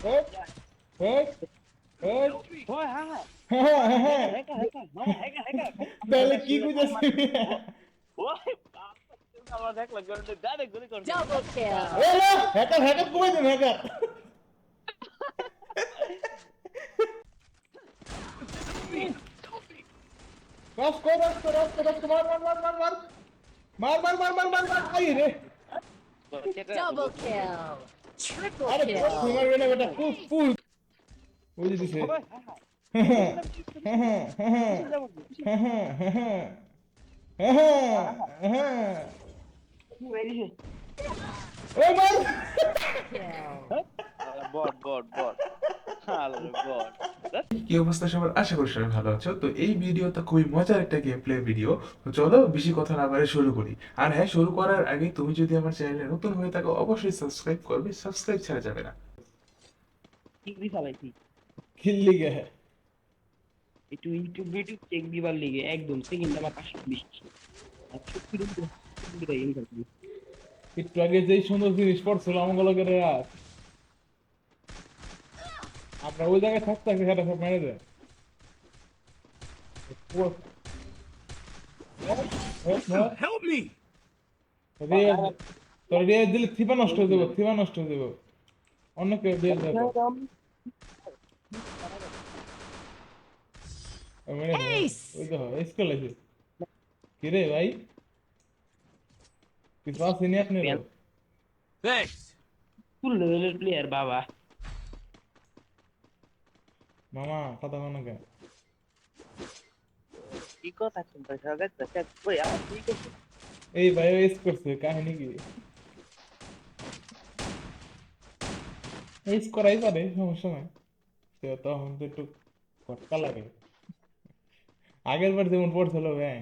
Hey, hey, hey. ওই হ্যাঁ হ্যাঁ হ্যাঁ, হ্যাঁ, হ্যাঁ। হ্যাকার হ্যাকার মামা হ্যাকার হ্যাকার তাহলে কি বুঝেছি ওই বাবা, আমরা দেখলাম গরুটা ডাইরেক্ট গুলি করছে Double kill. হ্যাকার হ্যাকার কমাই দেন হ্যাকার রাস কর রাস কর রাস কর রাস কর মার মার মার মার মার মার মার মার মার মার মার আই রে Double kill. triple kill. Oh. Oh. Oh. What did you say? What did you say? কি অবস্থা সবার? আশা করি সবাই ভালো আছো। তো এই ভিডিওটা খুবই মজার একটা গেম প্লে ভিডিও তো চলো বেশি কথা না বাড়ে শুরু করি। আর হ্যাঁ শুরু করার আগে তুমি যদি আমার চ্যানেলে নতুন হয়ে থাকো অবশ্যই সাবস্ক্রাইব করবে। সাবস্ক্রাইব ছাড়া যাবে না। ঠিক দি চালাইছি খিল্লি গে একটু ইউটিউব ইউটিউব চেক দিবার লিগে। একদম সেকেন্ড আমার পাঁচশো বিশ একশো কিলোমিটার একটু আগে যেই সুন্দর জিনিস পড়ছিল আমগুলোকে রে আর আমরা ওই জায়গায় থাকতে থাকতে সেটা সব মেরে দেয়। Help me! তোর রিয়াজ দিলে থিপা নষ্ট হয়ে দেবো থিপা নষ্ট হয়ে দেবো অন্য কেউ দিয়ে। দেবো করে ভাই? কিছু আছে নি আপনি Thanks. ফুল লেভেলের প্লেয়ার বাবা। মামা কথা কোনো কে কি কথা শুনতে সবাই তো ওই আমার ঠিক আছে এই ভাই এস করছে কাহিনী কি? এস করাই পারে সমস্যা নাই। সে তখন তো একটু খটকা লাগে। আগের বার যেমন পড়ছিল দেয়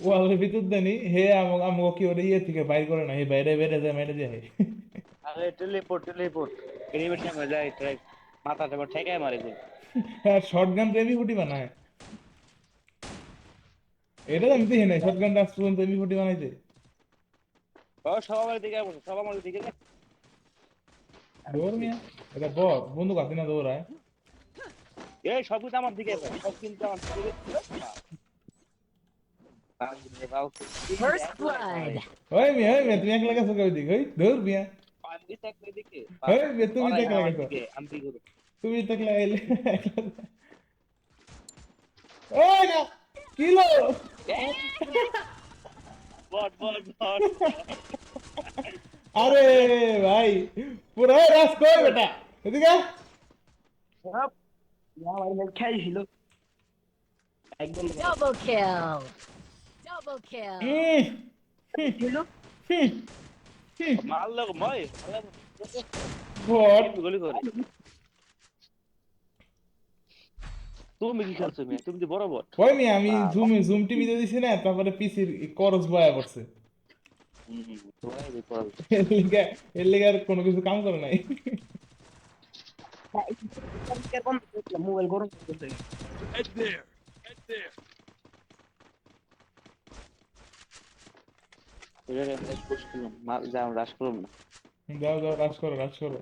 ওয়ালের ভিতর দেনি হে আমাকে কি ওরে ইয়ে থেকে বাইর করে না হে বাইরে বেড়ে যায় মেরে যায় আরে টেলিপোর্ট টেলিপোর্ট। প্রেমের সঙ্গে মাথা টাপা ঠেকায় মারে গুলি হ্যাঁ শর্টগান প্রেমী গুটি বানায় এটা আমি দেখি নাই শর্টগান ডান্স পর্যন্ত প্রেমী গুটি বানাইতে ও দৌড় মিয়া এই সব কিন্তু আমার দিকে সব কিন্তু আমার দিকে First blood. Oi, minha. আমি থাকলে দেখে। আরে ভাই পুরো রাস বেটা? এদিকে সব না ভাই মেল খেল ছিল। মারলো মই গুলি করে তুমি কি খেলছো মেয়ে তুমি তো বড় বট ওই মিয়া আমি জুম জুম টিভিতে দিছি না তারপরে পিসির করস বয়া করছে এর লিগা এর লিগা আর কোনো কিছু কাম করে নাই মোবাইল গরম করতে যাও রাস করুন। না যাও যাও রাজ করো রাজ করো।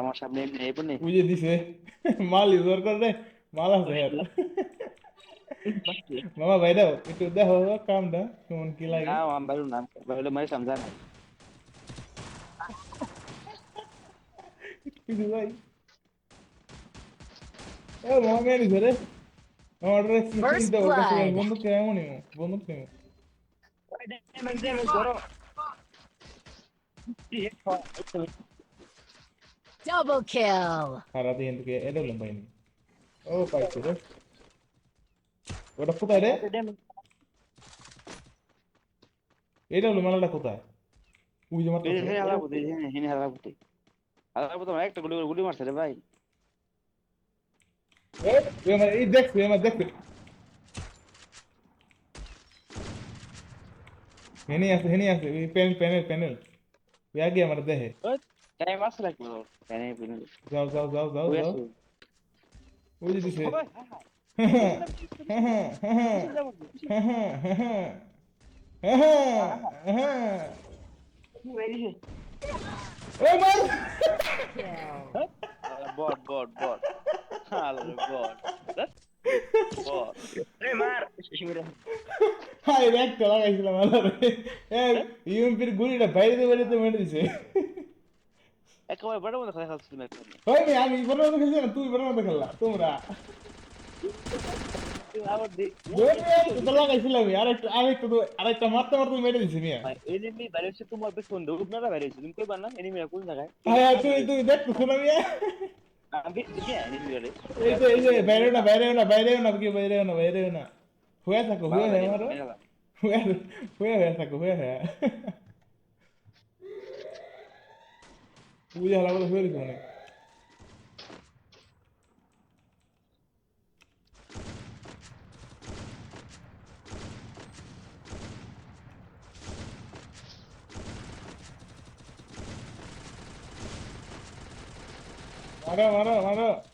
আমার সামনে এমনি এই বনে বুঝে দিছে। মাল ইউজার করে মাল আছে হ্যাঁ মামা ভাই দাও একটু দেখো কামটা কেমন কি লাগে। না আমি বাইরে নাম বাইরে মারি সমঝা না কিছু ভাই। এ মামা মেয়ে নিছে রে? আমার ড্রেস First দাও বন্ধু কেমন বন্ধু কেমন damage, damage, bro. Double kill. Harap yang tu ke, ada belum main? Oh, baik tu. Berapa kuda ada? Ada belum malah kuda? Ujung mata. Ini halal putih, ini halal putih. Halal putih mana? Ekta guli guli marah sere, bye. Eh, dia mana? Ini dek, dia mana dek? है नहीं आस्ते है नहीं आस्ते panel panel panel ये आ गया मर्द है टाइम आस लग ब्रो पैनल पैनल जाओ जाओ जाओ जाओ जाओ वो जी से ए मर बॉट बॉट बॉट हाल बॉट बॉट ए मार शिवरा হাই একটা লাগাইছিলাম আলারে ইউএমপির গুলিটা বাইরে বাইরে দিয়ে মেরে দিছে একেবারে বড় মতো খেলা খেলছিল না ওই আমি বড় মতো খেলছি না তুই বড় মতো খেললা তোমরা তো লাগাইছিলাম আমি আরেকটা মারতে মারতে মেরে দিছি মিয়া এনিমি বাইরে তোমার পেছন আপনারা বাইরে তুমি কইবা না এনিমি কোন জায়গায় হ্যাঁ তুই তুই দেখতেছ না মিয়া আমি দেখি এনিমি বাইরে এই তো এই যে বাইরেও না বাইরেও না কি বাইরেও না বাইরেও না Juega saco, juega, vale, Eduardo. Mírala. Juega. Uy, a la hora de Mano, mano, mano.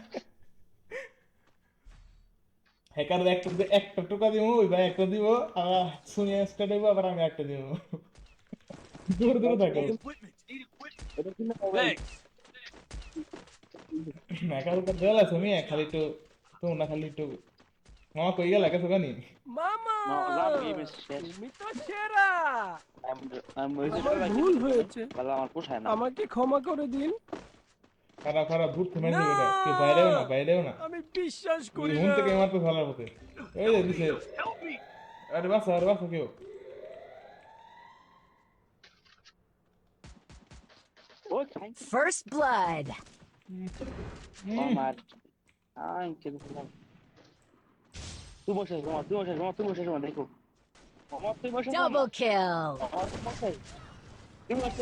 একটা একটা টোকা দিব ওই ভাই একটা দিব আবার শুনে একটা দিব আবার আমি একটা দিব। দূর দূর থাকো. হ্যাকার উপর দেওয়া আছে আমি খালি একটু তোমরা খালি একটু মামা কই গেল কেসো গানি মামা! না লাভ গেম তুমি তো সেরা! ভুল হয়েছে। আমার পোষায় না। আমাকে ক্ষমা করে দিন। খারাপ খারাপ দূর থেকে মেরে দিবে কেউ বাইরেও না বাইরেও না আমি বিশ্বাস করি মন না থেকে মারতে ভালো হতে এই যে দিছে Help me. আরে বাসা আরে বাসা কেউ ওই খাই First blood. আমার আই কে তুই বসে মামা তুই বসে মামা তুই বসে মামা দেখো মামা তুই বসে Double kill. মামা তুই বসে তুই বসে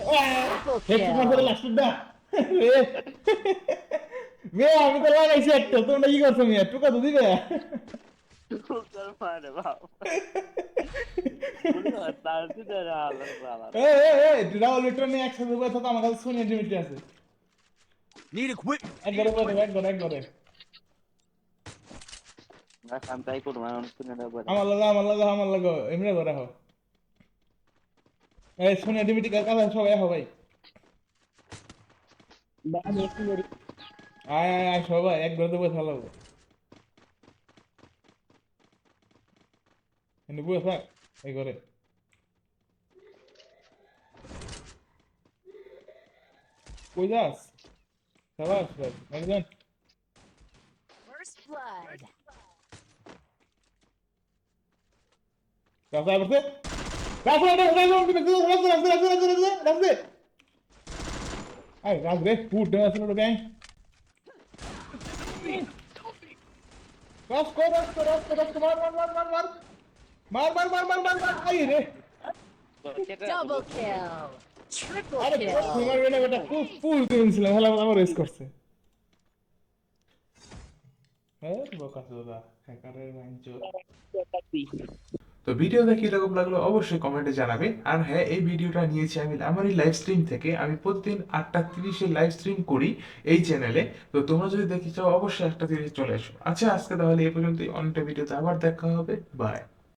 Triple একটু মারতে kill. লাস্ট দা মে আমি তো লাগাইছি একটা তোমরা কি করছ মিয়া? টুকা তো দিবে। রাহুল একসাথে তো আমার কাছে শুনে ডিমিটি আছে। Need equipment. একবারে বলে একবারে একবারে। আমি তাই করব না অনেক শুনে নেব আমার লাগা আমার লাগা আমার লাগা এমনি ধরে হো এই শুনে ডিমিটি কাকা সবাই হো ভাই। আয় আয় আয় সবাই একবার তো বসে ভালো এনে বসে থাক এই করে কই যাস? সাবাস ভাই একজন। First blood. রাস্তা করতে রাস্তা রাস্তা রাস্তা রাস্তা রাস্তা রাস্তা Ai, rasgo é pudança tudo bem? Rascou, rascou, rascou, rascou, mano, mano, mano, mano, mano. Mano, mano, mano, mano, mano, mano, aí, né? Double kill. Triple kill. আরে তোমার বেলা এটা খুব ফুল দিনছিলাম হলা আমার রেস করছে হ্যাঁ বোকা দাদা হ্যাকারের মাইন্ড তো ভিডিওটা কীরকম লাগল, অবশ্যই কমেন্টে জানাবে। আর হ্যাঁ এই ভিডিওটা নিয়েছি আমি আমার এই লাইভ স্ট্রিম থেকে। আমি প্রতিদিন আটটা তিরিশে লাইভ স্ট্রিম করি এই চ্যানেলে তো তোমরা যদি দেখি চাও, অবশ্যই একটা তিরিশ চলে এসো। আচ্ছা আজকে তাহলে এই পর্যন্তই। অনেকটা ভিডিওতে আবার দেখা হবে। বাই